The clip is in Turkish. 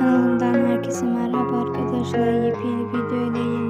Kanalımdan herkese merhaba arkadaşlar. Yepyeni video ile yeniden sizlerleyim. Güzel